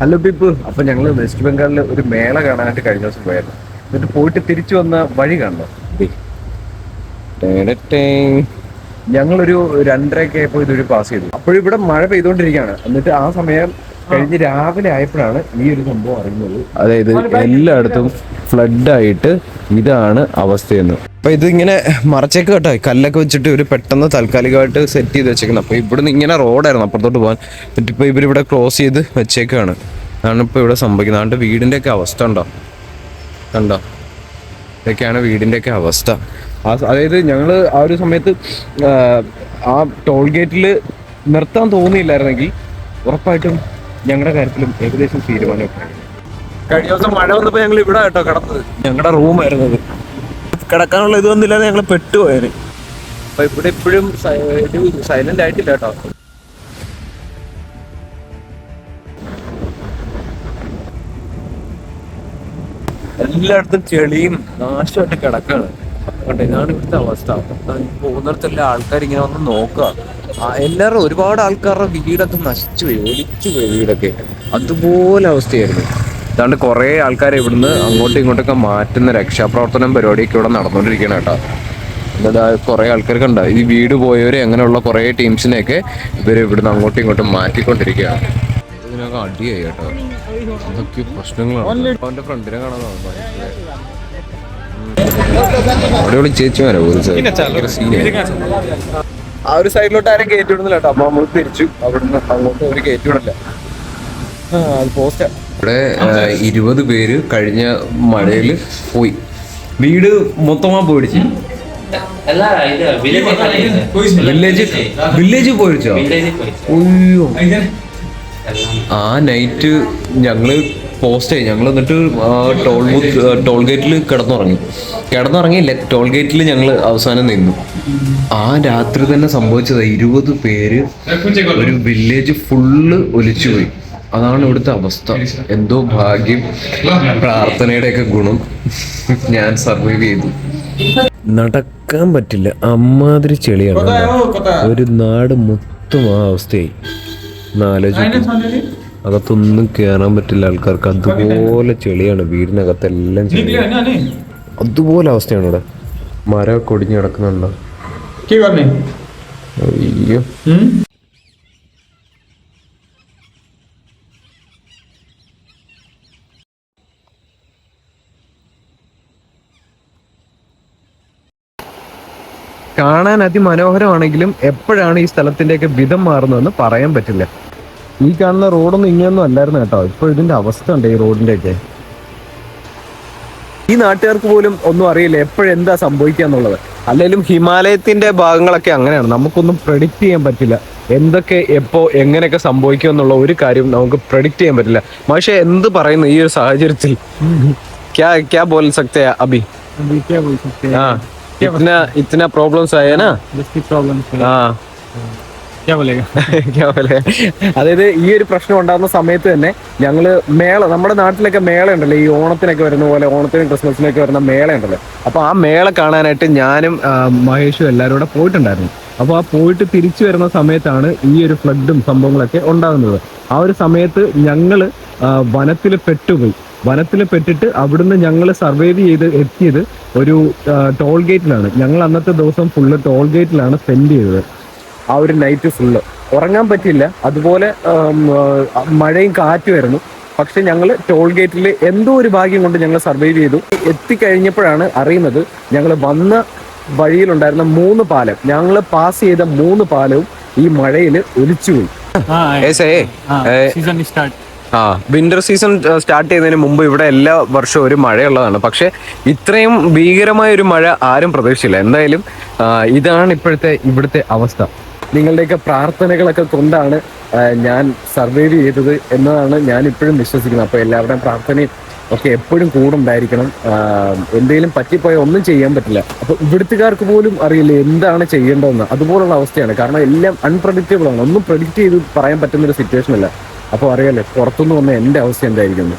Hello people അപ്പൊ ഞങ്ങൾ west ബംഗാളിൽ ഒരു മേള കാണാനായിട്ട് കഴിഞ്ഞ ദിവസം പോയായിരുന്നു. എന്നിട്ട് പോയിട്ട് തിരിച്ചു വന്ന വഴി കാണണം? ഞങ്ങളൊരു രണ്ടരയൊക്കെ ആയപ്പോൾ ഇതൊരു പാസ് ചെയ്തു. അപ്പോഴും ഇവിടെ മഴ പെയ്തുകൊണ്ടിരിക്കുകയാണ് എന്നിട്ട് ആ സമയം കഴിഞ്ഞ് രാവിലെ ആയപ്പോഴാണ് ഈ ഒരു സംഭവം അറിയുന്നത് അതായത് എല്ലായിടത്തും ഫ്ലഡ് ആയിട്ട് ഇതാണ് അവസ്ഥയെന്ന്. അപ്പൊ ഇതിങ്ങനെ മറച്ചേക്ക് കേട്ടോ. കല്ലൊക്കെ വെച്ചിട്ട് ഇവർ പെട്ടെന്ന് താൽക്കാലികമായിട്ട് സെറ്റ് ചെയ്ത് വെച്ചേക്കുന്നത് അപ്പൊ ഇവിടുന്ന് ഇങ്ങനെ റോഡായിരുന്നു അപ്പുറത്തോട്ട് പോകാൻ എന്നിട്ട് ഇപ്പൊ ഇവരിവിടെ ക്രോസ് ചെയ്ത് വെച്ചേക്കാണ്. അതാണ് ഇപ്പൊ ഇവിടെ സംഭവിക്കുന്നത്. അതുകൊണ്ട് വീടിന്റെ ഒക്കെ അവസ്ഥ ഉണ്ടോ? കണ്ടോ? ഇതൊക്കെയാണ് വീടിന്റെ ഒക്കെ അവസ്ഥ അതായത് ഞങ്ങൾ ആ ഒരു സമയത്ത് ആ ടോൾ ഗേറ്റിൽ നിർത്താൻ തോന്നിയില്ലായിരുന്നെങ്കിൽ ഉറപ്പായിട്ടും ഞങ്ങളുടെ കാര്യത്തിലും ഏകദേശം തീരുമാനമൊക്കെ കഴിഞ്ഞ ദിവസം മഴ വന്നപ്പോൾ ഞങ്ങൾ ഇവിടെ കേട്ടോ കിടന്നത്. ഞങ്ങളുടെ റൂമായിരുന്നത് കിടക്കാനുള്ള ഇത് വന്നില്ലാതെ ഞങ്ങൾ പെട്ടുപോയത്. അപ്പൊ ഇവിടെ ഇപ്പോഴും സൈലന്റ് ആയിട്ടില്ല കേട്ടോ. എല്ലായിടത്തും ചെളിയും നാശമായിട്ട് കിടക്കാണ്. കണ്ടോ ഇതാണ് ഇവിടുത്തെ അവസ്ഥ. പോകുന്നിടത്തെല്ലാം ആൾക്കാർ ഇങ്ങനെ വന്ന് നോക്കുക. എല്ലാവരും ഒരുപാട് ആൾക്കാരുടെ വീടൊക്കെ നശിച്ചു പോയി ഒലിച്ചു പോയി വീടൊക്കെ. അതുപോലെ അവസ്ഥയായിരുന്നു. അതാണ്ട് കുറേ ആൾക്കാർ ഇവിടുന്ന് അങ്ങോട്ടും ഇങ്ങോട്ടൊക്കെ മാറ്റുന്ന രക്ഷാപ്രവർത്തനം പരിപാടിയൊക്കെ ഇവിടെ നടന്നുകൊണ്ടിരിക്കണം കേട്ടോ. എന്നിട്ട് കുറേ ആൾക്കാർക്ക് ഉണ്ട്. ഈ വീട് പോയവരെ അങ്ങനെയുള്ള കുറെ ടീംസിനെയൊക്കെ ഇവർ ഇവിടുന്ന് അങ്ങോട്ടും ഇങ്ങോട്ടും മാറ്റിക്കൊണ്ടിരിക്കുകയാണ്. ഇതിനൊക്കെ അടിയായി കേട്ടോ. എന്തൊക്കെ പ്രശ്നങ്ങളാണ്. അവന്റെ ഫ്രണ്ടിനെ കാണാൻ അവിടെ ചേച്ചിമാരോ ഒരു സീനായി ആ ഒരു സൈഡിലോട്ട് ആരും കയറ്റി വിടുന്നില്ല കേട്ടോ. അപ്പൊ നമ്മൾ തിരിച്ചു. അവിടുന്ന് അങ്ങോട്ട് ഒരു കയറ്റി വിടില്ല ഇവിടെ ഇരുപത് പേര് കഴിഞ്ഞ മഴയിൽ പോയി. വീട് മൊത്തമാ പോയിടിച്ച് വില്ലേജ് വില്ലേജ് പോയിടിച്ചോ അയ്യോ. ആ നൈറ്റ് ഞങ്ങൾ പോസ്റ്റായി ഞങ്ങൾ എന്നിട്ട് ടോൾ ബൂത്ത് ടോൾ ഗേറ്റിൽ കിടന്നുറങ്ങി. കിടന്നുറങ്ങിയില്ല. ടോൾ ഗേറ്റിൽ ഞങ്ങൾ അവസാനം നിന്നു. ആ രാത്രി തന്നെ സംഭവിച്ചത്. ഇരുപത് പേര് ഒരു വില്ലേജ് ഫുള്ള് ഒലിച്ചുപോയി. അതാണ് ഇവിടുത്തെ അവസ്ഥ. എന്തോ ഭാഗ്യം. പ്രാർത്ഥനയുടെ ഒക്കെ ഗുണം ഞാൻ സർവൈവ് ചെയ്തു. നടക്കാൻ പറ്റില്ല. അമ്മാതിരി ചെളിയാണ്. ഒരു നാട് മൊത്തം ആ അവസ്ഥയായി. അകത്തൊന്നും കയറാൻ പറ്റില്ല ആൾക്കാർക്ക്. അതുപോലെ ചെളിയാണ്. വീടിനകത്തെല്ലാം ചെളി അതുപോലെ അവസ്ഥയാണ് ഇവിടെ. മരമൊക്കെ ഒടിഞ്ഞു കിടക്കുന്നുണ്ടോ? അയ്യോ. കാണാൻ അതിമനോഹരമാണെങ്കിലും എപ്പോഴാണ് ഈ സ്ഥലത്തിന്റെയൊക്കെ വിധം മാറുന്നതെന്ന് പറയാൻ പറ്റില്ല. ഈ കാണുന്ന റോഡൊന്നും ഇങ്ങനെയൊന്നും അല്ലായിരുന്നു കേട്ടോ. ഇപ്പൊ ഇതിന്റെ അവസ്ഥ ഉണ്ട് ഈ റോഡിന്റെ ഒക്കെ ഈ നാട്ടുകാർക്ക് പോലും ഒന്നും അറിയില്ല എപ്പോഴെന്താ സംഭവിക്കുക എന്നുള്ളത്. അല്ലെങ്കിലും ഹിമാലയത്തിന്റെ ഭാഗങ്ങളൊക്കെ അങ്ങനെയാണ്. നമുക്കൊന്നും പ്രഡിക്റ്റ് ചെയ്യാൻ പറ്റില്ല. എന്തൊക്കെ എപ്പോ എങ്ങനെയൊക്കെ സംഭവിക്കും എന്നുള്ള ഒരു കാര്യം നമുക്ക് പ്രഡിക്റ്റ് ചെയ്യാൻ പറ്റില്ല. പക്ഷെ എന്ത് പറയുന്നു ഈ ഒരു സാഹചര്യത്തിൽ? ക്യാ ക്യാ ബോൽ സക്തയാ അബി? अभी क्या बोल सकते हैं हाँ इतना इतना प्रॉब्लम्स आया ना जिसकी प्रॉब्लम हाँ क्या बोलेगा क्या बोले അതായത് ഈ ഒരു പ്രശ്നം ഉണ്ടാകുന്ന സമയത്ത് തന്നെ ഞങ്ങള് മേള നമ്മുടെ നാട്ടിലൊക്കെ മേള ഉണ്ടല്ലോ ഈ ഓണത്തിനൊക്കെ വരുന്ന പോലെ ഓണത്തിനും ക്രിസ്മസിനൊക്കെ വരുന്ന മേള ഉണ്ടല്ലോ അപ്പൊ ആ മേള കാണാനായിട്ട് ഞാനും ആ, മഹേഷും എല്ലാവരും കൂടെ പോയിട്ടുണ്ടായിരുന്നു അപ്പൊ ആ പോയിട്ട് തിരിച്ചു വരുന്ന സമയത്താണ് ഈ ഒരു ഫ്ലഡും സംഭവങ്ങളൊക്കെ ഉണ്ടാകുന്നത് ആ ഒരു സമയത്ത് ഞങ്ങള് വനത്തിൽ പെട്ടുപോയി വനത്തിൽ പെട്ടിട്ട് അവിടുന്ന് ഞങ്ങൾ സർവൈവ് ചെയ്ത് എത്തിയത് ഒരു ടോൾ ഗേറ്റിലാണ് ഞങ്ങൾ അന്നത്തെ ദിവസം ഫുള്ള് ടോൾ ഗേറ്റിലാണ് സ്പെൻഡ് ചെയ്തത്. ആ ഒരു നൈറ്റ് ഫുള്ള് ഉറങ്ങാൻ പറ്റില്ല അതുപോലെ മഴയും കാറ്റുമായിരുന്നു പക്ഷെ ഞങ്ങൾ ടോൾ ഗേറ്റിൽ എന്തോ ഒരു ഭാഗ്യം കൊണ്ട് ഞങ്ങൾ സർവൈവ് ചെയ്തു. എത്തിക്കഴിഞ്ഞപ്പോഴാണ് അറിയുന്നത് ഞങ്ങൾ വന്ന വഴിയിലുണ്ടായിരുന്ന മൂന്ന് പാലം. ഞങ്ങൾ പാസ് ചെയ്ത മൂന്ന് പാലവും ഈ മഴയിൽ ഒലിച്ചുപോയി. ആ. വിന്റർ സീസൺ സ്റ്റാർട്ട് ചെയ്യുന്നതിന് മുമ്പ് ഇവിടെ എല്ലാ വർഷവും ഒരു മഴയുള്ളതാണ്. പക്ഷെ ഇത്രയും ഭീകരമായ ഒരു മഴ ആരും പ്രതീക്ഷിച്ചില്ല. എന്തായാലും ഇതാണ് ഇപ്പോഴത്തെ ഇവിടുത്തെ അവസ്ഥ. നിങ്ങളുടെയൊക്കെ പ്രാർത്ഥനകളൊക്കെ കൊണ്ടാണ് ഞാൻ സർവൈവ് ചെയ്തത് എന്നതാണ് ഞാൻ ഇപ്പോഴും വിശ്വസിക്കുന്നത്. അപ്പോൾ എല്ലാവരുടെയും പ്രാർത്ഥനയും ഒക്കെ എപ്പോഴും കൂടുണ്ടായിരിക്കണം എന്തെങ്കിലും പറ്റിപ്പോയാൽ ഒന്നും ചെയ്യാൻ പറ്റില്ല. അപ്പോൾ ഇവിടുത്തുകാർക്ക് പോലും അറിയില്ല എന്താണ് ചെയ്യേണ്ടതെന്ന്? അതുപോലുള്ള അവസ്ഥയാണ്. കാരണം എല്ലാം അൺപ്രഡിക്റ്റബിൾ ആണ്. ഒന്നും പ്രഡിക്റ്റ് ചെയ്ത് പറയാൻ പറ്റുന്ന ഒരു സിറ്റുവേഷൻ അല്ല. അപ്പോൾ അറിയാലോ പുറത്തുനിന്ന് വന്ന എന്റെ അവസ്ഥ എന്തായിരിക്കുന്നു?